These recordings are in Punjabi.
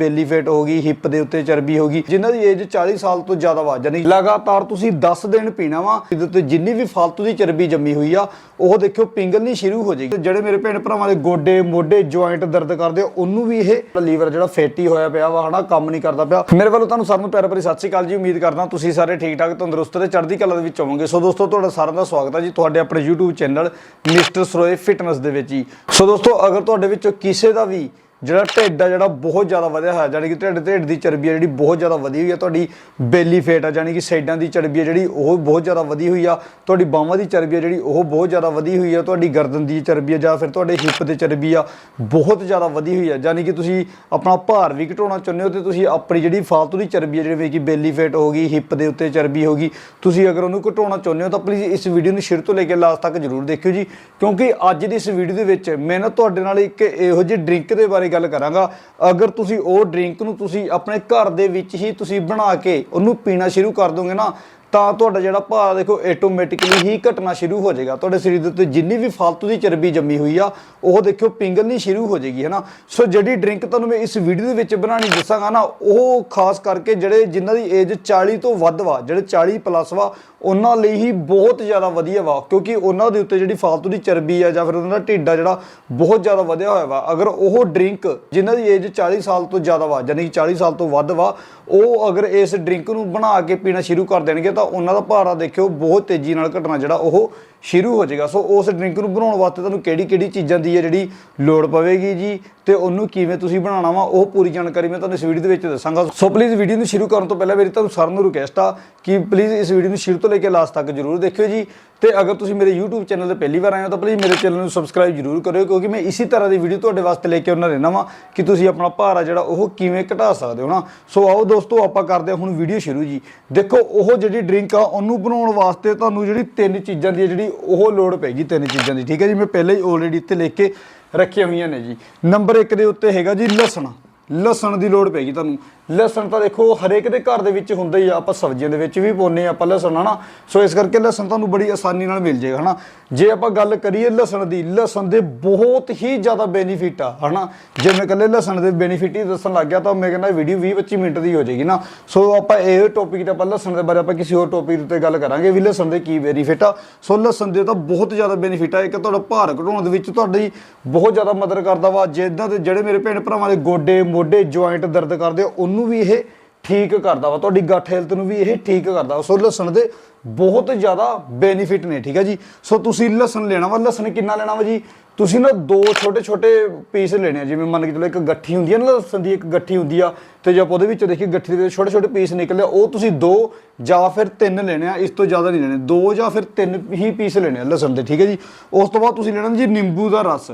ਬੇਲੀ ਫੇਟ ਹੋ ਗਈ, ਹਿੱਪ ਦੇ ਉੱਤੇ ਚਰਬੀ ਹੋ ਗਈ। ਜਿਨ੍ਹਾਂ ਦੀ ਏਜ 40 ਸਾਲ ਤੋਂ ਜ਼ਿਆਦਾ ਵਾ ਜਾਨੀ ਲਗਾਤਾਰ ਤੁਸੀਂ 10 ਦਿਨ ਪੀਣਾ ਵਾ, ਇਹਦੇ ਉੱਤੇ ਜਿੰਨੀ ਵੀ ਫालतू ਦੀ ਚਰਬੀ ਜੰਮੀ ਹੋਈ ਆ, ਉਹ ਦੇਖਿਓ ਪਿੰਗਲਣੀ ਸ਼ੁਰੂ ਹੋ ਜਾਏਗੀ। ਜਿਹੜੇ ਮੇਰੇ ਭੈਣ ਭਰਾਵਾਂ ਦੇ ਗੋਡੇ, ਮੋਢੇ ਜੁਆਇੰਟ ਦਰਦ ਕਰਦੇ, ਉਹਨੂੰ ਵੀ ਇਹ ਲੀਵਰ ਜਿਹੜਾ ਫੇਟੀ ਹੋਇਆ ਪਿਆ ਵਾ, ਹਨਾ, ਕੰਮ ਨਹੀਂ ਕਰਦਾ ਪਿਆ। ਮੇਰੇ ਵੱਲੋਂ ਤੁਹਾਨੂੰ ਸਾਰਿਆਂ ਨੂੰ ਪਿਆਰ ਭਰੀ ਸਤਿ ਸ਼੍ਰੀ ਅਕਾਲ ਜੀ। ਉਮੀਦ ਕਰਦਾ ਤੁਸੀਂ ਸਾਰੇ ਠੀਕ ਠਾਕ ਤੰਦਰੁਸਤ ਤੇ ਚੜ੍ਹਦੀ ਕਲਾ ਦੇ ਵਿੱਚ ਹੋਵੋਗੇ। ਸੋ ਦੋਸਤੋ, ਤੁਹਾਡਾ ਸਾਰਿਆਂ ਦਾ ਸਵਾਗਤ ਹੈ ਜੀ ਤੁਹਾਡੇ ਆਪਣੇ YouTube channel mister Saroye fitness ਦੇ ਵਿੱਚ ਜੀ ਸੋ ਦੋਸਤੋ, ਅਗਰ ਤੁਹਾਡੇ ਵਿੱਚੋਂ ਕਿਸੇ ਦਾ ਵੀ ਜਿਹੜਾ ਢਿੱਡ ਆ ਜਿਹੜਾ ਬਹੁਤ ਜ਼ਿਆਦਾ ਵਧਿਆ ਹੋਇਆ ਜਾਨੀ ਕਿ ਢਿੱਡ ਢਿੱਡ ਦੀ ਚਰਬੀ ਆ ਜਿਹੜੀ ਬਹੁਤ ਜ਼ਿਆਦਾ ਵਧੀ ਹੋਈ ਆ, ਤੁਹਾਡੀ ਬੇਲੀ ਫੇਟ ਆ ਜਾਨੀ ਕਿ ਸਾਈਡਾਂ ਦੀ ਚਰਬੀ ਆ ਜਿਹੜੀ ਉਹ ਬਹੁਤ ਜ਼ਿਆਦਾ ਵਧੀ ਹੋਈ ਆ, ਤੁਹਾਡੀ ਬਾਹਾਂ ਦੀ ਚਰਬੀ ਆ ਜਿਹੜੀ ਉਹ ਬਹੁਤ ਜ਼ਿਆਦਾ ਵਧੀ ਹੋਈ ਆ, ਤੁਹਾਡੀ ਗਰਦਨ ਦੀ ਚਰਬੀ ਆ, ਜਾਂ ਫਿਰ ਤੁਹਾਡੇ ਹਿੱਪ ਤੇ ਚਰਬੀ ਆ, ਬਹੁਤ ਜ਼ਿਆਦਾ ਵਧੀ ਹੋਈ ਆ ਜਾਨੀ ਕਿ ਤੁਸੀਂ ਆਪਣਾ ਭਾਰ ਵੀ ਘਟਾਉਣਾ ਚਾਹੁੰਦੇ ਹੋ ਤੇ ਤੁਸੀਂ ਆਪਣੀ ਜਿਹੜੀ ਫਾਲਤੂ ਦੀ ਚਰਬੀ ਆ ਜਿਹੜੀ ਕਿ ਬੇਲੀ ਫੇਟ ਹੋ ਗਈ, ਹਿੱਪ ਦੇ ਉੱਤੇ ਚਰਬੀ ਹੋ ਗਈ, ਤੁਸੀਂ ਅਗਰ ਉਹਨੂੰ ਘਟਾਉਣਾ ਚਾਹੁੰਦੇ ਹੋ ਤਾਂ ਪਲੀਜ਼ ਇਸ ਵੀਡੀਓ ਨੂੰ ਸ਼ੁਰੂ ਤੋਂ ਲੈ ਕੇ ਲਾਸਟ ਤੱਕ ਜਰੂਰ ਦੇਖਿਓ ਜੀ, ਕਿਉਂਕਿ ਅੱਜ ਦੀ ਇਸ ਵੀਡੀਓ ਦੇ ਵਿੱਚ ਮੈਂ ਨਾ ਤੁਹਾਡੇ ਨਾਲ ਇੱਕ ਇਹੋ ਜਿਹੇ ਡਰਿੰਕ ਦੇ ਬਾਰੇ ਗੱਲ ਕਰਾਂਗਾ। ਅਗਰ ਤੁਸੀਂ ਉਹ ਡਰਿੰਕ ਨੂੰ ਤੁਸੀਂ ਆਪਣੇ ਘਰ ਦੇ ਵਿੱਚ ਹੀ ਤੁਸੀਂ ਬਣਾ ਕੇ ਉਹਨੂੰ ਪੀਣਾ ਸ਼ੁਰੂ ਕਰ ਦੋਗੇ ਨਾ ਤਾਂ ਤੁਹਾਡਾ ਜਿਹੜਾ ਭਾਰ ਦੇਖੋ ਆਟੋਮੈਟਿਕਲੀ ਹੀ ਘਟਣਾ ਸ਼ੁਰੂ ਹੋ ਜਾਏਗਾ। ਤੁਹਾਡੇ ਸਰੀਰ ਦੇ ਉੱਤੇ ਜਿੰਨੀ ਵੀ ਫਾਲਤੂ ਦੀ ਚਰਬੀ ਜੰਮੀ ਹੋਈ ਆ, ਉਹ ਦੇਖਿਓ ਪਿੰਗਲਣੀ ਸ਼ੁਰੂ ਹੋ ਜਾਏਗੀ ਹੈਨਾ ਸੋ ਜਿਹੜੀ ਡਰਿੰਕ ਤੁਹਾਨੂੰ ਮੈਂ ਇਸ ਵੀਡੀਓ ਦੇ ਵਿੱਚ ਬਣਾਣੀ ਦੱਸਾਂਗਾ ਨਾ, ਉਹ ਖਾਸ ਕਰਕੇ ਜਿਹੜੇ ਜਿਨ੍ਹਾਂ ਦੀ ਏਜ 40 ਤੋਂ ਵੱਧ ਵਾ, ਜਿਹੜੇ 40 ਪਲੱਸ ਵਾ, ਉਹਨਾਂ ਲਈ ਹੀ ਬਹੁਤ ਜ਼ਿਆਦਾ ਵਧੀਆ ਵਾ, ਕਿਉਂਕਿ ਉਹਨਾਂ ਦੇ ਉੱਤੇ ਜਿਹੜੀ ਫਾਲਤੂ ਦੀ ਚਰਬੀ ਆ ਜਾਂ ਫਿਰ ਉਹਨਾਂ ਦਾ ਢਿੱਡ ਆ ਜਿਹੜਾ, ਬਹੁਤ ਜ਼ਿਆਦਾ ਵਧਿਆ ਹੋਇਆ ਵਾ। ਅਗਰ ਉਹ ਡਰਿੰਕ ਜਿਨ੍ਹਾਂ ਦੀ ਏਜ 40 ਸਾਲ ਤੋਂ ਜ਼ਿਆਦਾ ਵਾ, ਯਾਨੀ 40 ਸਾਲ ਤੋਂ ਵੱਧ ਵਾ, ਉਹ ਅਗਰ ਇਸ ਡਰਿੰਕ ਨੂੰ ਬਣਾ ਕੇ ਪੀਣਾ ਸ਼ੁਰੂ ਕਰ ਦੇਣਗੇ ਤਾਂ ਉਹਨਾਂ ਦਾ ਭਾਰਾ ਦੇਖਿਓ, ਬਹੁਤ ਤੇਜ਼ੀ ਨਾਲ ਘਟਣਾ ਜਿਹੜਾ ਉਹ ਸ਼ੁਰੂ ਹੋ ਜਾਏਗਾ। ਸੋ ਉਸ ਡਰਿੰਕ ਨੂੰ ਬਣਾਉਣ ਵਾਸਤੇ ਤੁਹਾਨੂੰ ਕਿਹੜੀ ਕਿਹੜੀ ਚੀਜ਼ਾਂ ਦੀ ਹੈ ਜਿਹੜੀ ਲੋੜ ਪਵੇਗੀ ਜੀ? ਤੇ ਉਹਨੂੰ ਕਿਵੇਂ ਤੁਸੀਂ ਬਣਾਉਣਾ ਵਾ, ਉਹ ਪੂਰੀ ਜਾਣਕਾਰੀ ਮੈਂ ਤੁਹਾਨੂੰ ਇਸ ਵੀਡੀਓ ਦੇ ਵਿੱਚ ਦੱਸਾਂਗਾ। ਸੋ ਪਲੀਜ਼ ਵੀਡੀਓ ਨੂੰ ਸ਼ੁਰੂ ਕਰਨ ਤੋਂ ਪਹਿਲਾਂ ਮੇਰੀ ਤੁਹਾਨੂੰ ਸਾਰਿਆਂ ਨੂੰ ਰਿਕੁਐਸਟ ਆ ਕਿ ਪਲੀਜ਼ ਇਸ ਵੀਡੀਓ ਨੂੰ ਸ਼ੁਰੂ ਤੋਂ ਲੈ ਕੇ ਲਾਸਟ ਤੱਕ ਜਰੂਰ ਦੇਖਿਓ ਜੀ। ਤੇ ਅਗਰ ਤੁਸੀਂ ਮੇਰੇ YouTube ਚੈਨਲ ਤੇ ਪਹਿਲੀ ਵਾਰ ਆਏ ਹੋ, ਤਾਂ ਪਲੀਜ਼ ਮੇਰੇ ਚੈਨਲ ਨੂੰ ਸਬਸਕ੍ਰਾਈਬ ਜਰੂਰ ਕਰਿਓ, ਕਿਉਂਕਿ ਮੈਂ ਇਸੇ ਤਰ੍ਹਾਂ ਦੀ ਵੀਡੀਓ ਤੁਹਾਡੇ ਵਾਸਤੇ ਲੈ ਕੇ ਆਉਣਾ ਰਹਿਣਾ ਵਾਂ ਕਿ ਤੁਸੀਂ ਆਪਣਾ ਭਾਰ ਆ ਜਿਹੜਾ, ਉਹ ਕਿਵੇਂ ਘਟਾ ਸਕਦੇ ਹੋ ਨਾ। ਸੋ ਆਓ ਦੋਸਤੋ, ਆਪਾਂ ਕਰਦੇ ਹਾਂ ਹੁਣ ਵੀਡੀਓ ਸ਼ੁਰੂ ਜੀ। ਦੇਖੋ, ਉਹ ਜਿਹੜੀ ਡਰਿੰਕ ਆ, ਉਹਨੂੰ ਬਣਾਉਣ ਵਾਸਤੇ ਤੁਹਾਨੂੰ ਜਿਹੜੀ ਤਿੰਨ ਚੀਜ਼ਾਂ ਦੀ ਹੈ ਜਿਹੜੀ ਉਹ ਲੋੜ ਪੈਗੀ ਤਿੰਨ ਚੀਜ਼ਾਂ ਦੀ। ਠੀਕ ਹੈ ਜੀ, ਮੈਂ ਪਹਿਲਾਂ ਹੀ ਆਲਰੇਡੀ ਇੱਥੇ ਲਿਖ ਕੇ ਰੱਖੀਆਂ ਹੋਈਆਂ ਨੇ ਜੀ। ਨੰਬਰ 1 ਦੇ ਉੱਤੇ ਹੈਗਾ ਜੀ ਲਸਣ। ਲਸਣ ਦੀ ਲੋੜ ਪੈਗੀ ਤੁਹਾਨੂੰ। ਲਸਣ ਤਾਂ ਦੇਖੋ ਹਰੇਕ ਦੇ ਘਰ ਦੇ ਵਿੱਚ ਹੁੰਦਾ ਹੀ ਆ ਆਪਾਂ ਸਬਜ਼ੀਆਂ ਦੇ ਵਿੱਚ ਵੀ ਪਾਉਂਦੇ ਆ ਆਪਾਂ ਲਸਣ ਹਨਾ? ਸੋ ਇਸ ਕਰਕੇ ਲਸਣ ਤੁਹਾਨੂੰ ਬੜੀ ਆਸਾਨੀ ਨਾਲ ਮਿਲ ਜਾਏਗਾ ਹਨਾ? ਜੇ ਆਪਾਂ ਗੱਲ ਕਰੀਏ ਲਸਣ ਦੀ ਲਸਣ ਦੇ ਬਹੁਤ ਹੀ ਜ਼ਿਆਦਾ ਬੈਨੀਫਿਟ ਆ ਹਨਾ? ਜੇ ਮੈਂ ਇਕੱਲੇ ਲਸਣ ਦੇ ਬੈਨੀਫਿਟ ਹੀ ਦੱਸਣ ਲੱਗ ਗਿਆ ਤਾਂ ਮੈਂ ਕਹਿੰਦਾ ਵੀਡੀਓ 20 25 ਮਿੰਟ ਦੀ ਹੋ ਜਾਏਗੀ ਨਾ? ਸੋ ਆਪਾਂ ਇਹ ਟੌਪਿਕ ਤੇ ਆਪਾਂ ਲਸਣ ਦੇ ਬਾਰੇ ਆਪਾਂ ਕਿਸੇ ਹੋਰ ਟੌਪਿਕ ਉੱਤੇ ਗੱਲ ਕਰਾਂਗੇ ਵੀ ਲਸਣ ਦੇ ਕੀ ਬੈਨੀਫਿਟ ਆ। ਸੋ ਲਸਣ ਦੇ ਤਾਂ ਬਹੁਤ ਜ਼ਿਆਦਾ ਬੈਨੀਫਿਟ ਆ ਇੱਕ ਤੁਹਾਡਾ ਭਾਰ ਘਟਾਉਣ ਦੇ ਵਿੱਚ ਤੁਹਾਡੀ ਬਹੁਤ ਜ਼ਿਆਦਾ ਮਦਦ ਕਰਦਾ ਵਾ। ਜਿੱਦਾਂ ਦੇ ਜਿਹੜੇ ਮੇਰੇ ਭੈਣ ਭਰਾਵਾਂ ਦੇ ਗੋਡੇ ਮੋਢੇ ਜੁਆਇੰਟ ਦਰਦ ਕਰਦੇ ਆ, ਉਹਨੂੰ ਵੀ ਇਹ ਠੀਕ ਕਰਦਾ ਵਾ, ਤੁਹਾਡੀ ਗੱਠ ਹੈਲਥ ਨੂੰ ਵੀ ਇਹ ਠੀਕ ਕਰਦਾ ਸੋ ਲਸਣ ਦੇ ਬਹੁਤ ਜ਼ਿਆਦਾ ਬੈਨੀਫਿਟ ਨੇ, ਠੀਕ ਹੈ ਜੀ। ਸੋ ਤੁਸੀਂ ਲਸਣ ਲੈਣਾ ਵਾ, ਲਸਣ ਕਿੰਨਾ ਲੈਣਾ ਵਾ ਜੀ? ਤੁਸੀਂ ਨਾ ਦੋ ਛੋਟੇ ਛੋਟੇ ਪੀਸ ਲੈਣੇ ਆ, ਜਿਵੇਂ ਮੰਨ ਕੇ ਚਲੋ ਇੱਕ ਗੱਠੀ ਹੁੰਦੀ ਹੈ ਨਾ, ਲਸਣ ਦੀ ਇੱਕ ਗੱਠੀ ਹੁੰਦੀ ਆ, ਤੇ ਜੇ ਆਪਾਂ ਉਹਦੇ ਵਿੱਚ ਦੇਖੀਏ ਗੱਠੀ ਦੇ ਛੋਟੇ ਛੋਟੇ ਪੀਸ ਨਿਕਲੇ, ਉਹ ਤੁਸੀਂ ਦੋ ਜਾਂ ਫਿਰ ਤਿੰਨ ਲੈਣੇ ਆ, ਇਸ ਤੋਂ ਜ਼ਿਆਦਾ ਨਹੀਂ ਲੈਣੇ। ਦੋ ਜਾਂ ਫਿਰ ਤਿੰਨ ਹੀ ਪੀਸ ਲੈਣੇ ਆ ਲਸਣ ਦੇ, ਠੀਕ ਹੈ ਜੀ। ਉਸ ਤੋਂ ਬਾਅਦ ਤੁਸੀਂ ਲੈਣਾ ਜੀ ਨਿੰਬੂ ਦਾ ਰਸ।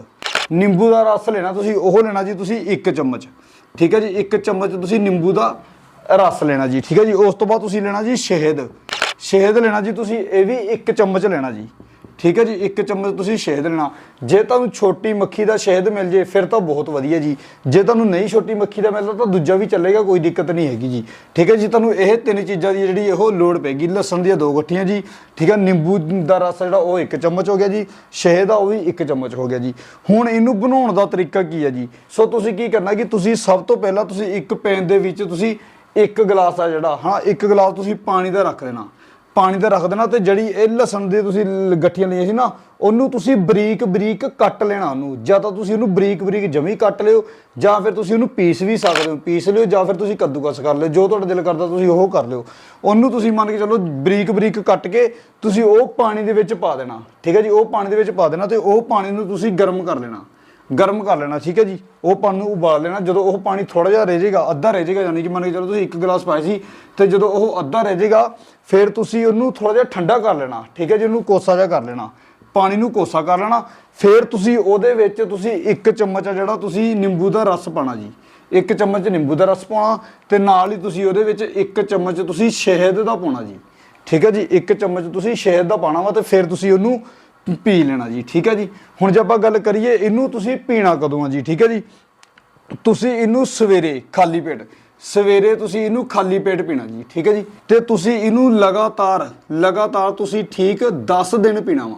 ਨਿੰਬੂ ਦਾ ਰਸ ਲੈਣਾ ਤੁਸੀਂ, ਉਹ ਲੈਣਾ ਜੀ ਤੁਸੀਂ ਇੱਕ ਚਮਚ। ਠੀਕ ਹੈ ਜੀ, ਇੱਕ ਚਮਚ ਤੁਸੀਂ ਨਿੰਬੂ ਦਾ ਰਸ ਲੈਣਾ ਜੀ, ਠੀਕ ਹੈ ਜੀ। ਉਸ ਤੋਂ ਬਾਅਦ ਤੁਸੀਂ ਲੈਣਾ ਜੀ ਸ਼ਹਿਦ। ਸ਼ਹਿਦ ਲੈਣਾ ਜੀ ਤੁਸੀਂ, ਇਹ ਵੀ ਇੱਕ ਚਮਚ ਲੈਣਾ ਜੀ। ਠੀਕ ਹੈ ਜੀ, ਇੱਕ ਚਮਚ ਤੁਸੀਂ ਸ਼ਹਿਦ ਲੈਣਾ ਜੇ ਤੁਹਾਨੂੰ ਛੋਟੀ ਮੱਖੀ ਦਾ ਸ਼ਹਿਦ ਮਿਲ ਜੇ, ਫਿਰ ਤਾਂ ਬਹੁਤ ਵਧੀਆ ਜੀ। ਜੇ ਤੁਹਾਨੂੰ ਨਹੀਂ ਛੋਟੀ ਮੱਖੀ ਦਾ ਮਿਲਦਾ, ਤਾਂ ਦੂਜਾ ਵੀ ਚੱਲੇਗਾ, ਕੋਈ ਦਿੱਕਤ ਨਹੀਂ ਹੈਗੀ ਜੀ। ਠੀਕ ਹੈ ਜੀ, ਤੁਹਾਨੂੰ ਇਹ ਤਿੰਨ ਚੀਜ਼ਾਂ ਦੀ ਜਿਹੜੀ ਉਹ ਲੋੜ ਪੈਗੀ ਲਸਣ ਦੀਆਂ ਦੋ ਗੱਠੀਆਂ ਜੀ। ਠੀਕ ਹੈ, ਨਿੰਬੂ ਦਾ ਰਸ ਜਿਹੜਾ, ਉਹ ਇੱਕ ਚਮਚ ਹੋ ਗਿਆ ਜੀ। ਸ਼ਹਿਦ ਦਾ ਉਹ ਵੀ ਇੱਕ ਚਮਚ ਹੋ ਗਿਆ ਜੀ। ਹੁਣ ਇਹਨੂੰ ਬਣਾਉਣ ਦਾ ਤਰੀਕਾ ਕੀ ਹੈ ਜੀ? ਸੋ ਤੁਸੀਂ ਕੀ ਕਰਨਾ ਕਿ ਤੁਸੀਂ ਸਭ ਤੋਂ ਪਹਿਲਾਂ ਤੁਸੀਂ ਇੱਕ ਪੈਨ ਦੇ ਵਿੱਚ ਤੁਸੀਂ ਇੱਕ ਗਲਾਸ ਆ ਜਿਹੜਾ, ਹਾਂ, ਇੱਕ ਗਲਾਸ ਤੁਸੀਂ ਪਾਣੀ ਦਾ ਰੱਖ ਦੇਣਾ। ਪਾਣੀ ਦਾ ਰੱਖ ਦੇਣਾ ਤੇ ਜਿਹੜੀ ਇਹ ਲਸਣ ਦੇ ਤੁਸੀਂ ਲ- ਗੱਠੀਆਂ ਲਈਆਂ ਸੀ ਨਾ, ਉਹਨੂੰ ਤੁਸੀਂ ਬਰੀਕ ਬਰੀਕ ਕੱਟ ਲੈਣਾ ਉਹਨੂੰ। ਜਾਂ ਤਾਂ ਤੁਸੀਂ ਉਹਨੂੰ ਬਰੀਕ ਬਰੀਕ ਜਮੀ ਕੱਟ ਲਿਓ, ਜਾਂ ਫਿਰ ਤੁਸੀਂ ਉਹਨੂੰ ਪੀਸ ਵੀ ਸਕਦੇ ਹੋ। ਪੀਸ ਲਿਓ ਜਾਂ ਫਿਰ ਤੁਸੀਂ ਕੱਦੂਕਸ ਕਰ ਲਿਓ। ਜੋ ਤੁਹਾਡਾ ਦਿਲ ਕਰਦਾ ਤੁਸੀਂ ਉਹ ਕਰ ਲਿਓ। ਉਹਨੂੰ ਤੁਸੀਂ ਮੰਨ ਕੇ ਚੱਲੋ ਬਰੀਕ ਬਰੀਕ ਕੱਟ ਕੇ ਤੁਸੀਂ ਉਹ ਪਾਣੀ ਦੇ ਵਿੱਚ ਪਾ ਦੇਣਾ। ਠੀਕ ਹੈ ਜੀ? ਉਹ ਪਾਣੀ ਦੇ ਵਿੱਚ ਪਾ ਦੇਣਾ ਤੇ ਉਹ ਪਾਣੀ ਨੂੰ ਤੁਸੀਂ ਗਰਮ ਕਰ ਲੈਣਾ। ਗਰਮ ਕਰ ਲੈਣਾ, ਠੀਕ ਹੈ ਜੀ? ਉਹ ਪਾਣੀ ਨੂੰ ਉਬਾਲ ਲੈਣਾ, ਜਦੋਂ ਉਹ ਪਾਣੀ ਥੋੜਾ ਜਿਹਾ ਰਹਿ ਜਾਏਗਾ, ਅੱਧਾ ਰਹਿ ਜਾਏਗਾ, ਯਾਨੀ ਕਿ ਮੰਨ ਕੇ ਚਲੋ ਤੁਸੀਂ ਇੱਕ ਗਲਾਸ ਪਾਇਆ ਸੀ, ਤੇ ਜਦੋਂ ਉਹ ਅੱਧਾ ਰਹਿ ਜਾਏਗਾ, ਫਿਰ ਤੁਸੀਂ ਉਹਨੂੰ ਥੋੜਾ ਜਿਹਾ ਠੰਡਾ ਕਰ ਲੈਣਾ, ਠੀਕ ਹੈ ਜੀ? ਉਹਨੂੰ ਕੋਸਾ ਜਿਹਾ ਕਰ ਲੈਣਾ, ਪਾਣੀ ਨੂੰ ਕੋਸਾ ਕਰ ਲੈਣਾ, ਫਿਰ ਤੁਸੀਂ ਉਹਦੇ ਵਿੱਚ ਤੁਸੀਂ ਇੱਕ ਚਮਚ ਜਿਹੜਾ ਤੁਸੀਂ ਨਿੰਬੂ ਦਾ ਰਸ ਪਾਣਾ ਜੀ, ਇੱਕ ਚਮਚ ਨਿੰਬੂ ਦਾ ਰਸ ਪਾਉਣਾ, ਤੇ ਨਾਲ ਹੀ ਤੁਸੀਂ ਉਹਦੇ ਵਿੱਚ ਇੱਕ ਚਮਚ ਤੁਸੀਂ ਸ਼ਹਿਦ ਦਾ ਪਾਉਣਾ ਜੀ, ਠੀਕ ਹੈ ਜੀ? ਇੱਕ ਚਮਚ ਤੁਸੀਂ ਸ਼ਹਿਦ ਦਾ ਪਾਣਾ ਵਾ, ਤੇ ਫਿਰ ਤੁਸੀਂ ਉਹਨੂੰ ਪੀ ਲੈਣਾ ਜੀ, ਠੀਕ ਹੈ ਜੀ? ਹੁਣ ਜੇ ਆਪਾਂ ਗੱਲ ਕਰੀਏ, ਇਹਨੂੰ ਤੁਸੀਂ ਪੀਣਾ ਕਦੋਂ ਆ ਜੀ, ਠੀਕ ਹੈ ਜੀ? ਤੁਸੀਂ ਇਹਨੂੰ ਸਵੇਰੇ ਖਾਲੀ ਪੇਟ, ਸਵੇਰੇ ਤੁਸੀਂ ਇਹਨੂੰ ਖਾਲੀ ਪੇਟ ਪੀਣਾ ਜੀ, ਠੀਕ ਹੈ ਜੀ? ਤੇ ਤੁਸੀਂ ਇਹਨੂੰ ਲਗਾਤਾਰ ਲਗਾਤਾਰ ਤੁਸੀਂ ਠੀਕ 10 ਦਿਨ ਪੀਣਾ ਵਾ।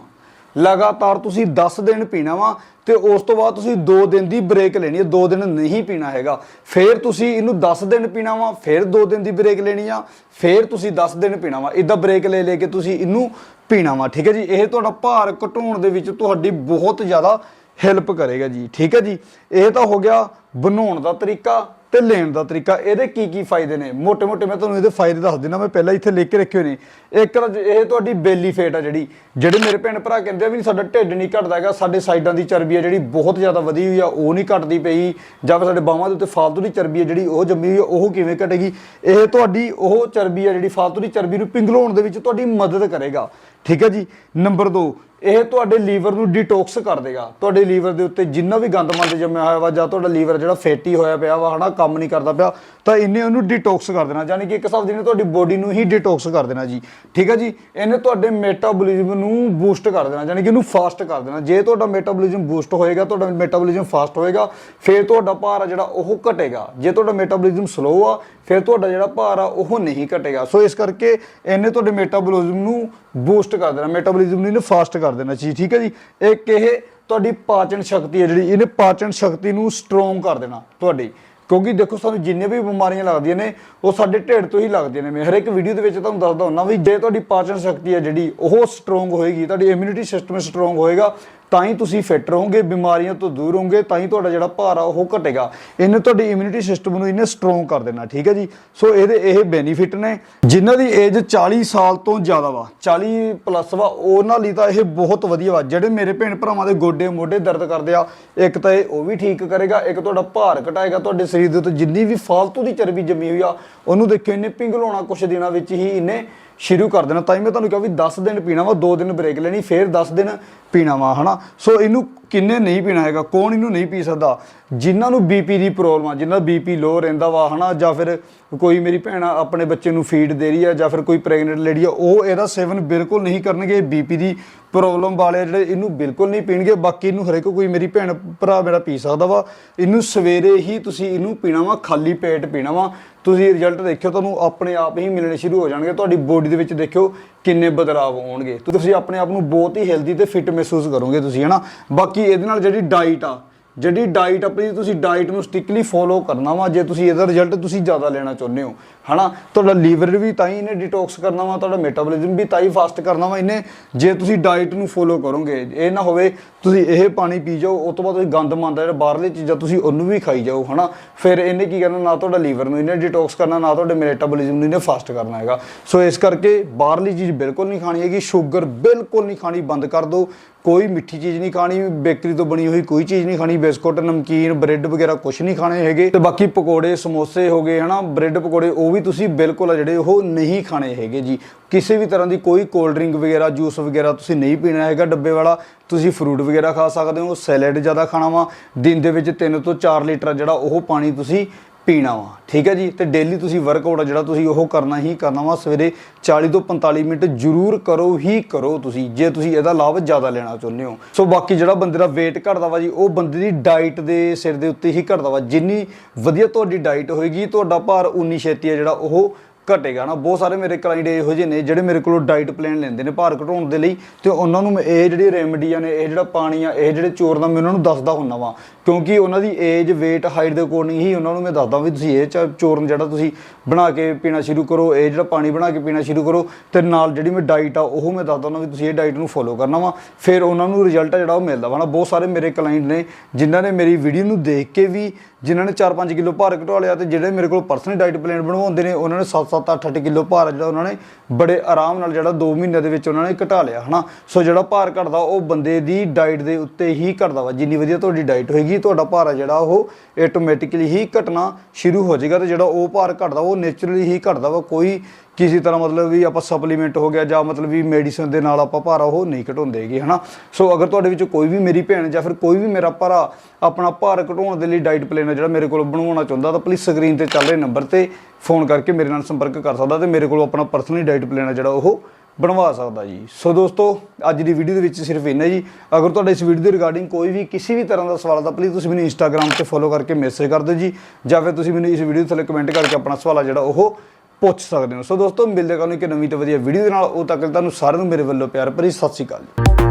ਲਗਾਤਾਰ ਤੁਸੀਂ 10 ਦਿਨ ਪੀਣਾ ਵਾ ਤੇ ਉਸ ਤੋਂ ਬਾਅਦ ਤੁਸੀਂ 2 ਦਿਨ ਦੀ ਬ੍ਰੇਕ ਲੈਣੀ ਹੈ 2 ਦਿਨ ਨਹੀਂ ਪੀਣਾ ਹੈਗਾ। ਫਿਰ ਤੁਸੀਂ ਇਹਨੂੰ 10 ਦਿਨ ਪੀਣਾ ਵਾ, ਫਿਰ 2 ਦਿਨ ਦੀ ਬ੍ਰੇਕ ਲੈਣੀ ਆ, ਫਿਰ ਤੁਸੀਂ 10 ਦਿਨ ਪੀਣਾ ਵਾ। ਇਦਾਂ ਬ੍ਰੇਕ ਲੈ ਲੈ ਕੇ ਤੁਸੀਂ ਇਹਨੂੰ ਪੀਣਾ ਵਾ, ਠੀਕ ਹੈ ਜੀ? ਇਹ ਤੁਹਾਡਾ ਭਾਰ ਘਟਾਉਣ ਦੇ ਵਿੱਚ ਤੁਹਾਡੀ ਬਹੁਤ ਜ਼ਿਆਦਾ ਹੈਲਪ ਕਰੇਗਾ ਜੀ, ਠੀਕ ਹੈ ਜੀ? ਇਹ ਤਾਂ ਹੋ ਗਿਆ ਬਣਾਉਣ ਦਾ ਤਰੀਕਾ। ਤੇ ਲੈਣ ਦਾ ਤਰੀਕਾ, ਇਹਦੇ ਕੀ ਕੀ ਫਾਇਦੇ ਨੇ? ਮੋٹے-ਮੋٹے ਮੈਂ ਤੁਹਾਨੂੰ ਇਹਦੇ ਫਾਇਦੇ ਦੱਸ ਦਿੰਦਾ, ਮੈਂ ਪਹਿਲਾਂ ਇੱਥੇ ਲਿਖ ਕੇ ਰੱਖੇ ਹੋਏ ਨੇ। ਇੱਕ ਤਾਂ ਇਹ ਤੁਹਾਡੀ ਬੇਲੀ ਫੇਟ ਆ ਜਿਹੜੀ, ਜਿਹੜੇ ਮੇਰੇ ਭੈਣ ਭਰਾ ਕਹਿੰਦੇ ਆ ਵੀ ਸਾਡਾ ਢਿੱਡ ਨਹੀਂ ਘਟਦਾ ਹੈਗਾ, ਸਾਡੇ ਸਾਈਡਾਂ ਦੀ ਚਰਬੀ ਆ ਜਿਹੜੀ ਬਹੁਤ ਜ਼ਿਆਦਾ ਵਧੀ ਹੋਈ ਆ, ਉਹ ਨਹੀਂ ਘਟਦੀ ਪਈ, ਜਾਂ ਫਿਰ ਸਾਡੇ ਬਾਹਾਂ ਦੇ ਉੱਤੇ ਫਾਲਤੂ ਦੀ ਚਰਬੀ ਆ ਜਿਹੜੀ, ਉਹ ਜੰਮੀ ਹੋਈ ਆ, ਉਹ ਕਿਵੇਂ ਘਟੇਗੀ? ਇਹ ਤੁਹਾਡੀ ਉਹ ਚਰਬੀ ਆ ਜਿਹੜੀ ਫਾਲਤੂ ਦੀ ਚਰਬੀ ਨੂੰ ਪਿੰਗਲਾਉਣ ਦੇ ਵਿੱਚ ਤੁਹਾਡੀ ਮਦਦ ਕਰੇਗਾ। ਠੀਕ ਹੈ ਜੀ? ਨੰਬਰ 2 ਇਹ ਤੁਹਾਡੇ ਲੀਵਰ ਨੂੰ ਡਿਟੌਕਸ ਕਰ ਦੇਗਾ। ਤੁਹਾਡੇ ਲੀਵਰ ਦੇ ਉੱਤੇ ਜਿੰਨਾ ਵੀ ਗੰਦ ਮੰਦ ਜੰਮਿਆ ਹੋਇਆ ਵਾ, ਜਾਂ ਤੁਹਾਡਾ ਲੀਵਰ ਜਿਹੜਾ ਫੈਟੀ ਹੋਇਆ ਪਿਆ ਵਾ, ਹਨਾ, ਕੰਮ ਨਹੀਂ ਕਰਦਾ ਪਿਆ, ਤਾਂ ਇਹਨੇ ਉਹਨੂੰ ਡਿਟੌਕਸ ਕਰ ਦੇਣਾ। ਯਾਨੀ ਕਿ ਇੱਕ ਹਿਸਾਬ ਦੀ ਨੇ ਤੁਹਾਡੀ ਬੋਡੀ ਨੂੰ ਹੀ ਡਿਟੌਕਸ ਕਰ ਦੇਣਾ ਜੀ। ਠੀਕ ਹੈ ਜੀ? ਇਹਨੇ ਤੁਹਾਡੇ ਮੈਟਾਬੋਲਿਜ਼ਮ ਨੂੰ ਬੂਸਟ ਕਰ ਦੇਣਾ, ਯਾਨੀ ਕਿ ਇਹਨੂੰ ਫਾਸਟ ਕਰ ਦੇਣਾ। ਜੇ ਤੁਹਾਡਾ ਮੈਟਾਬੋਲਿਜ਼ਮ ਬੂਸਟ ਹੋਏਗਾ, ਤੁਹਾਡਾ ਮੈਟਾਬੋਲਿਜ਼ਮ ਫਾਸਟ ਹੋਏਗਾ, ਫਿਰ ਤੁਹਾਡਾ ਭਾਰ ਆ ਜਿਹੜਾ ਉਹ ਘਟੇਗਾ। ਜੇ ਤੁਹਾਡਾ ਮੈਟਾਬੋਲਿਜ਼ਮ ਸਲੋ ਆ, ਫਿਰ ਤੁਹਾਡਾ ਜਿਹੜਾ ਭਾਰ ਆ ਉਹ ਨਹੀਂ ਘਟੇਗਾ। ਸੋ ਇਸ ਕਰਕੇ ਇਹਨੇ ਤੁਹਾਡੇ ਮੈਟਾਬੋਲਿਜ਼ਮ ਨੂੰ ਬੂਸਟ ਕਰ ਦੇਣਾ ਮੈਟਾਬੋਲਿਜ਼ਮ ਨੂੰ ਇਹਨੂੰ ਫਾਸਟ ਕਰ ਦੇਣਾ ਚੀਜ਼ ਠੀਕ ਹੈ ਜੀ? ਇੱਕ ਇਹ ਤੁਹਾਡੀ ਪਾਚਨ ਸ਼ਕਤੀ ਹੈ ਜਿਹੜੀ, ਇਹਨੇ ਪਾਚਨ ਸ਼ਕਤੀ ਨੂੰ ਸਟਰੋਂਗ ਕਰ ਦੇਣਾ ਤੁਹਾਡੀ। ਕਿਉਂਕਿ ਦੇਖੋ, ਸਾਨੂੰ ਜਿੰਨੇ ਵੀ ਬਿਮਾਰੀਆਂ ਲੱਗਦੀਆਂ ਨੇ, ਉਹ ਸਾਡੇ ਢਿੱਡ ਤੋਂ ਹੀ ਲੱਗਦੀਆਂ ਨੇ। ਮੈਂ ਹਰ ਇੱਕ ਵੀਡੀਓ ਦੇ ਵਿੱਚ ਤੁਹਾਨੂੰ ਦੱਸਦਾ ਹੁੰਦਾ ਵੀ ਜੇ ਤੁਹਾਡੀ ਪਾਚਨ ਸ਼ਕਤੀ ਹੈ ਜਿਹੜੀ, ਉਹ ਸਟਰੋਂਗ ਹੋਏਗੀ, ਤੁਹਾਡੀ ਇਮਿਊਨਿਟੀ ਸਿਸਟਮ ਸਟਰੋਂਗ ਹੋਏਗਾ ਤਾਂ ਹੀ ਤੁਸੀਂ ਫਿੱਟ ਰਹੋਗੇ, ਬਿਮਾਰੀਆਂ ਤੋਂ ਦੂਰ ਰਹੋਗੇ, ਤਾਂ ਹੀ ਤੁਹਾਡਾ ਜਿਹੜਾ ਭਾਰ ਆ ਉਹ ਘਟੇਗਾ। ਇਹਨੇ ਤੁਹਾਡੀ ਇਮਿਊਨਿਟੀ ਸਿਸਟਮ ਨੂੰ ਇਹਨੇ ਸਟਰੋਂਗ ਕਰ ਦੇਣਾ, ਠੀਕ ਹੈ ਜੀ? ਸੋ ਇਹਦੇ ਇਹ ਬੈਨੀਫਿਟ ਨੇ। ਜਿਨ੍ਹਾਂ ਦੀ ਏਜ 40 ਸਾਲ ਤੋਂ ਜ਼ਿਆਦਾ ਵਾ 40 ਪਲੱਸ ਵਾ, ਉਹਨਾਂ ਲਈ ਤਾਂ ਇਹ ਬਹੁਤ ਵਧੀਆ ਵਾ। ਜਿਹੜੇ ਮੇਰੇ ਭੈਣ ਭਰਾਵਾਂ ਦੇ ਗੋਡੇ ਮੋਢੇ ਦਰਦ ਕਰਦੇ ਆ, ਇੱਕ ਤਾਂ ਇਹ ਉਹ ਵੀ ਠੀਕ ਕਰੇਗਾ, ਇੱਕ ਤੁਹਾਡਾ ਭਾਰ ਘਟਾਏਗਾ, ਤੁਹਾਡੇ ਸਰੀਰ ਦੇ ਉੱਤੇ ਜਿੰਨੀ ਵੀ ਫਾਲਤੂ ਦੀ ਚਰਬੀ ਜੰਮੀ ਹੋਈ ਆ, ਉਹਨੂੰ ਦੇਖਿਓ, ਇਹਨੇ ਪਿੰਗਲਾਉਣਾ ਕੁਛ ਦਿਨਾਂ ਵਿੱਚ ਹੀ ਇਹਨੇ ਸ਼ੁਰੂ ਕਰ ਦੇਣਾ। ਤਾਂ ਹੀ ਮੈਂ ਤੁਹਾਨੂੰ ਕਿਹਾ ਵੀ 10 ਦਿਨ ਪੀਣਾ ਵਾ 2 ਦਿਨ ਬ੍ਰੇਕ ਲੈਣੀ, ਫਿਰ 10 ਦਿਨ ਪੀਣਾ ਵਾ, ਹਨਾ? ਸੋ ਇਹਨੂੰ ਕਿੰਨੇ ਨਹੀਂ ਪੀਣਾ ਹੈਗਾ, ਕੌਣ ਇਹਨੂੰ ਨਹੀਂ ਪੀ ਸਕਦਾ? ਜਿਨ੍ਹਾਂ ਨੂੰ ਬੀਪੀ ਦੀ ਪ੍ਰੋਬਲਮ ਆ, ਜਿਨ੍ਹਾਂ ਦਾ ਬੀਪੀ ਲੋ ਰਹਿੰਦਾ ਵਾ, ਹਨਾ, ਜਾਂ ਫਿਰ ਕੋਈ ਮੇਰੀ ਭੈਣ ਆਪਣੇ ਬੱਚੇ ਨੂੰ ਫੀਡ ਦੇ ਰਹੀ ਆ, ਜਾਂ ਫਿਰ ਕੋਈ ਪ੍ਰੈਗਨੈਂਟ ਲੇਡੀ ਆ, ਉਹ ਇਹਦਾ ਸੇਵਨ ਬਿਲਕੁਲ ਨਹੀਂ ਕਰਨਗੇ ਬੀਪੀ ਦੀ ਪ੍ਰੋਬਲਮ ਵਾਲੇ ਜਿਹੜੇ ਇਹਨੂੰ ਬਿਲਕੁਲ ਨਹੀਂ ਪੀਣਗੇ, ਬਾਕੀ ਇਹਨੂੰ ਹਰੇਕ ਕੋਈ ਮੇਰੀ ਭੈਣ, ਭਰਾ ਮੇਰਾ ਪੀ ਸਕਦਾ ਵਾ। ਇਹਨੂੰ ਸਵੇਰੇ ਹੀ ਤੁਸੀਂ ਇਹਨੂੰ ਪੀਣਾ ਵਾ, ਖਾਲੀ ਪੇਟ ਪੀਣਾ ਵਾ। ਤੁਸੀਂ ਰਿਜ਼ਲਟ ਦੇਖਿਓ, ਤੁਹਾਨੂੰ ਆਪਣੇ ਆਪ ਹੀ ਮਿਲਣੇ ਸ਼ੁਰੂ ਹੋ ਜਾਣਗੇ। ਤੁਹਾਡੀ ਬੋਡੀ ਦੇ ਵਿੱਚ ਦੇਖਿਓ ਕਿੰਨੇ ਬਦਲਾਅ ਆਉਣਗੇ ਤੁਸੀਂ ਆਪਣੇ ਆਪ ਨੂੰ ਬਹੁਤ ਹੀ ਹੈਲਦੀ ਤੇ ਫਿਟ ਮਹਿਸੂਸ ਕਰੋਗੇ ਤੁਸੀਂ, ਹਨਾ। ਬਾਕੀ ਇਹਦੇ ਨਾਲ ਜਿਹੜੀ ਡਾਈਟ ਆ, ਜਿਹੜੀ ਡਾਈਟ ਆਪਣੀ ਤੁਸੀਂ ਡਾਈਟ ਨੂੰ ਸਟਿਕਲੀ ਫੋਲੋ ਕਰਨਾ ਵਾ, ਜੇ ਤੁਸੀਂ ਇਹਦਾ ਰਿਜ਼ਲਟ ਤੁਸੀਂ ਜ਼ਿਆਦਾ ਲੈਣਾ ਚਾਹੁੰਦੇ ਹੋ, ਹਨਾ? ਤੁਹਾਡਾ ਲੀਵਰ ਵੀ ਤਾਂ ਹੀ ਇਹਨੇ ਡਿਟੌਕਸ ਕਰਨਾ ਵਾ, ਤੁਹਾਡਾ ਮੈਟਾਬੋਲਿਜ਼ਮ ਵੀ ਤਾਂ ਹੀ ਫਾਸਟ ਕਰਨਾ ਵਾ, ਇਹਨੇ ਜੇ ਤੁਸੀਂ ਡਾਈਟ ਨੂੰ ਫੋਲੋ ਕਰੋਗੇ, ਇਹ ਨਾ ਹੋਵੇ ਤੁਸੀਂ ਇਹ ਪਾਣੀ ਪੀ ਜਾਓ ਉਸ ਤੋਂ ਬਾਅਦ ਤੁਸੀਂ ਗੰਦ ਮੰਦ ਜਿਹੜਾ ਬਾਹਰਲੇ ਚੀਜ਼ਾਂ ਤੁਸੀਂ ਉਹਨੂੰ ਵੀ ਖਾਈ ਜਾਓ, ਹਨਾ? ਫਿਰ ਇਹਨੇ ਕੀ ਕਰਨਾ, ਨਾ ਤੁਹਾਡਾ ਲੀਵਰ ਨੂੰ ਇਹਨੇ ਡਿਟੌਕਸ ਕਰਨਾ, ਨਾ ਤੁਹਾਡੇ ਮੈਟਾਬੋਲਿਜ਼ਮ ਨੂੰ ਇਹਨੇ ਫਾਸਟ ਕਰਨਾ ਹੈਗਾ। ਸੋ ਇਸ ਕਰਕੇ ਬਾਹਰਲੀ ਚੀਜ਼ ਬਿਲਕੁਲ ਨਹੀਂ ਖਾਣੀ ਹੈਗੀ ਸ਼ੂਗਰ ਬਿਲਕੁਲ ਨਹੀਂ ਖਾਣੀ, ਬੰਦ ਕਰ ਦਿਓ। ਕੋਈ ਮਿੱਠੀ ਚੀਜ਼ ਨਹੀਂ ਖਾਣੀ, ਬੇਕਰੀ ਤੋਂ ਬਣੀ ਹੋਈ ਕੋਈ ਚੀਜ਼ ਨਹੀਂ ਖਾਣੀ, ਬਿਸਕੁਟ, ਨਮਕੀਨ, ਬ੍ਰੈਡ ਵਗੈਰਾ ਕੁਝ ਨਹੀਂ ਖਾਣੇ ਹੈਗੇ। ਤੇ ਬਾਕੀ ਪਕੌੜੇ, ਸਮੋਸੇ ਹੋ ਗਏ, ਹਨਾ, ਬ੍ਰੈਡ ਪਕੌੜੇ, ਉਹ ਵੀ ਤੁਸੀਂ ਬਿਲਕੁਲ ਆ ਜਿਹੜੇ ਉਹ ਨਹੀਂ ਖਾਣੇ ਹੈਗੇ ਜੀ। ਕਿਸੇ ਵੀ ਤਰ੍ਹਾਂ ਦੀ ਕੋਈ ਕੋਲਡ ਡਰਿੰਕ ਵਗੈਰਾ ਜੂਸ ਵਗੈਰਾ ਤੁਸੀਂ ਨਹੀਂ ਪੀਣਾ ਹੈਗਾ ਡੱਬੇ ਵਾਲਾ, ਤੁਸੀਂ ਫਰੂਟ ਵਗੈਰਾ ਖਾ ਸਕਦੇ ਹੋ ਸੈਲਡ ਜ਼ਿਆਦਾ ਖਾਣਾ ਵਾ। ਦਿਨ ਦੇ ਵਿੱਚ 3 ਤੋਂ 4 ਲੀਟਰ ਜਿਹੜਾ ਉਹ ਪਾਣੀ ਤੁਸੀਂ ਪੀਣਾ ਵਾ। ਠੀਕ ਹੈ ਜੀ? ਤੇ ਡੇਲੀ ਤੁਸੀਂ ਵਰਕਆਊਟ ਜਿਹੜਾ ਤੁਸੀਂ ਉਹ ਕਰਨਾ ਹੀ ਕਰਨਾ ਵਾ, ਸਵੇਰੇ 40 ਤੋਂ 45 ਮਿੰਟ ਜ਼ਰੂਰ ਕਰੋ, ਹੀ ਕਰੋ ਤੁਸੀਂ। ਜੇ ਤੁਸੀਂ ਇਹਦਾ ਲਾਭ ਜ਼ਿਆਦਾ ਲੈਣਾ ਚਾਹੁੰਦੇ ਹੋ। ਸੋ ਬਾਕੀ ਜਿਹੜਾ ਬੰਦੇ ਦਾ weight ਘਟਦਾ ਵਾ ਜੀ, ਉਹ ਬੰਦੇ ਦੀ ਡਾਈਟ ਦੇ ਸਿਰ ਦੇ ਉੱਤੇ ਹੀ ਘਟਦਾ ਵਾ। ਜਿੰਨੀ ਵਧੀਆ ਤੁਹਾਡੀ ਡਾਈਟ ਹੋਏਗੀ, ਤੁਹਾਡਾ ਭਾਰ ਉਨੀ ਛੇਤੀ ਹੈ ਜਿਹੜਾ ਉਹ ਘਟੇਗਾ ਨਾ। ਬਹੁਤ ਸਾਰੇ ਮੇਰੇ ਕਲਾਇੰਟ ਇਹੋ ਜਿਹੇ ਨੇ ਜਿਹੜੇ ਮੇਰੇ ਕੋਲੋਂ ਡਾਈਟ ਪਲਾਨ ਲੈਂਦੇ ਨੇ ਭਾਰ ਘਟਾਉਣ ਦੇ ਲਈ ਤੇ ਉਹਨਾਂ ਨੂੰ ਮੈਂ ਇਹ ਜਿਹੜੀ ਰੈਮਡੀਆਂ ਨੇ, ਇਹ ਜਿਹੜਾ ਪਾਣੀ ਆ, ਇਹ ਜਿਹੜੇ ਚੋਰ ਚੂਰਨ ਮੈਂ ਉਹਨਾਂ ਨੂੰ ਦੱਸਦਾ ਹੁੰਦਾ ਵਾਂ। ਕਿਉਂਕਿ ਉਹਨਾਂ ਦੀ ਏਜ weight ਹਾਈਟ ਦੇ ਅਕੋਰਡਿੰਗ ਹੀ ਉਹਨਾਂ ਨੂੰ ਮੈਂ ਦੱਸਦਾ ਵੀ ਤੁਸੀਂ ਇਹ ਚ- ਜਿਹੜਾ ਤੁਸੀਂ ਬਣਾ ਕੇ ਪੀਣਾ ਸ਼ੁਰੂ ਕਰੋ, ਇਹ ਜਿਹੜਾ ਪਾਣੀ ਬਣਾ ਕੇ ਪੀਣਾ ਸ਼ੁਰੂ ਕਰੋ ਤੇ ਨਾਲ ਜਿਹੜੀ ਮੈਂ ਡਾਈਟ ਆ, ਉਹ ਮੈਂ ਦੱਸਦਾ ਉਹਨਾਂ ਵੀ ਤੁਸੀਂ ਇਹ ਡਾਈਟ ਨੂੰ ਫੋਲੋ ਕਰਨਾ ਵਾ। ਫਿਰ ਉਹਨਾਂ ਨੂੰ ਰਿਜ਼ਲਟ ਆ ਜਿਹੜਾ ਉਹ ਮਿਲਦਾ ਵਾ ਨਾ। ਬਹੁਤ ਸਾਰੇ ਮੇਰੇ ਕਲਾਇੰਟ ਨੇ, ਜਿਨ੍ਹਾਂ ਨੇ ਮੇਰੀ ਵੀਡੀਓ ਨੂੰ ਦੇਖ ਕੇ ਵੀ ਜਿਨ੍ਹਾਂ ਨੇ 4-5 ਕਿਲੋ ਭਾਰ ਘਟਾ ਲਿਆ ਤੇ ਜਿਹੜੇ ਮੇਰੇ ਕੋਲ ਪਰਸਨਲ ਡਾਈਟ ਪਲਾਨ ਬਣਵਾਉਂਦੇ ਨੇ, ਉਹਨਾਂ ਨੇ 7-7 8-8 ਕਿਲੋ ਭਾਰ ਜਿਹੜਾ ਉਹਨਾਂ ਨੇ ਬੜੇ ਆਰਾਮ ਨਾਲ ਜਿਹੜਾ 2 ਮਹੀਨੇ ਦੇ ਵਿੱਚ ਉਹਨਾਂ ਨੇ ਘਟਾ ਲਿਆ, ਹਨਾ? ਸੋ ਜਿਹੜਾ ਭਾਰ ਘਟਦਾ, ਉਹ ਬੰਦੇ ਦੀ ਡਾਈਟ ਦੇ ਉੱਤੇ ਹੀ ਘਟਦਾ ਵਾ। ਜਿੰਨੀ ਵਧੀਆ ਤੁਹਾਡੀ ਡਾਈਟ ਹੋਏਗੀ, ਤੁਹਾਡਾ ਭਾਰ ਜਿਹੜਾ, ਉਹ ਆਟੋਮੈਟਿਕਲੀ ਹੀ ਘਟਣਾ ਸ਼ੁਰੂ ਹੋ ਜਾਏਗਾ ਤੇ ਜਿਹੜਾ ਉਹ ਭਾਰ ਘਟਦਾ, ਉਹ ਨੇਚਰਲੀ ਹੀ ਘਟਦਾ ਵਾ। ਕੋਈ ਕਿਸੇ ਤਰ੍ਹਾਂ ਮਤਲਬ ਵੀ ਆਪਾਂ ਸਪਲੀਮੈਂਟ ਹੋ ਗਿਆ ਜਾਂ ਮਤਲਬ ਵੀ ਮੈਡੀਸਨ ਦੇ ਨਾਲ ਆਪਾਂ ਭਾਰਾ ਉਹ ਨਹੀਂ ਘਟਾਉਂਦੇਗੇ ਹਨਾ? ਸੋ ਅਗਰ ਤੁਹਾਡੇ ਵਿੱਚ ਕੋਈ ਵੀ ਮੇਰੀ ਭੈਣ ਜਾਂ ਫਿਰ ਕੋਈ ਵੀ ਮੇਰਾ ਭਰਾ ਆਪਣਾ ਭਾਰ ਘਟਾਉਣ ਦੇ ਲਈ ਡਾਈਟ ਪਲਾਨ ਜਿਹੜਾ ਮੇਰੇ ਕੋਲ ਬਣਵਾਉਣਾ ਚਾਹੁੰਦਾ, ਤਾਂ ਪਲੀਜ਼ ਸਕਰੀਨ ਤੇ ਚੱਲ ਰਹੇ ਨੰਬਰ ਤੇ ਫੋਨ ਕਰਕੇ ਮੇਰੇ ਨਾਲ ਸੰਪਰਕ ਕਰ ਸਕਦਾ ਤੇ ਮੇਰੇ ਕੋਲ ਆਪਣਾ ਪਰਸਨਲੀ ਡਾਈਟ ਪਲਾਨ ਜਿਹੜਾ ਉਹ ਬਣਵਾ ਸਕਦਾ ਜੀ। ਸੋ ਦੋਸਤੋ, ਅੱਜ ਦੀ ਵੀਡੀਓ ਦੇ ਵਿੱਚ ਸਿਰਫ ਇੰਨਾ ਜੀ। ਅਗਰ ਤੁਹਾਡਾ ਇਸ ਵੀਡੀਓ ਦੇ ਰਿਗਾਰਡਿੰਗ ਕੋਈ ਵੀ ਕਿਸੇ ਵੀ ਤਰ੍ਹਾਂ ਦਾ ਸਵਾਲ ਤਾਂ ਪਲੀਜ਼ ਤੁਸੀਂ ਮੈਨੂੰ ਇੰਸਟਾਗ੍ਰam ਤੇ ਫੋਲੋ ਕਰਕੇ ਮੈਸੇਜ ਕਰ ਦਿਓ ਜੀ। ਜਾਂ ਫਿਰ ਤੁਸੀਂ ਮੈਨੂੰ ਇਸ ਵੀਡੀਓ ਥੱਲੇ ਕਮੈਂਟ ਕਰਕੇ ਆਪਣਾ ਸਵਾਲ ਆ ਜਿਹੜਾ ਉਹ ਪੁੱਛ ਸਕਦੇ ਹੋ। ਸੋ ਦੋਸਤੋ, ਮਿਲਦੇ ਹਾਂ ਇੱਕ ਨਵੀਂ ਤੇ ਵਧੀਆ ਵੀਡੀਓ ਦੇ ਨਾਲ। ਉਹ ਤੱਕ ਤੁਹਾਨੂੰ ਸਾਰਿਆਂ ਨੂੰ ਮੇਰੇ ਵੱਲੋਂ ਪਿਆਰ ਭਰੀ ਸਤਿ ਸ਼੍ਰੀ ਅਕਾਲ। ਜੀ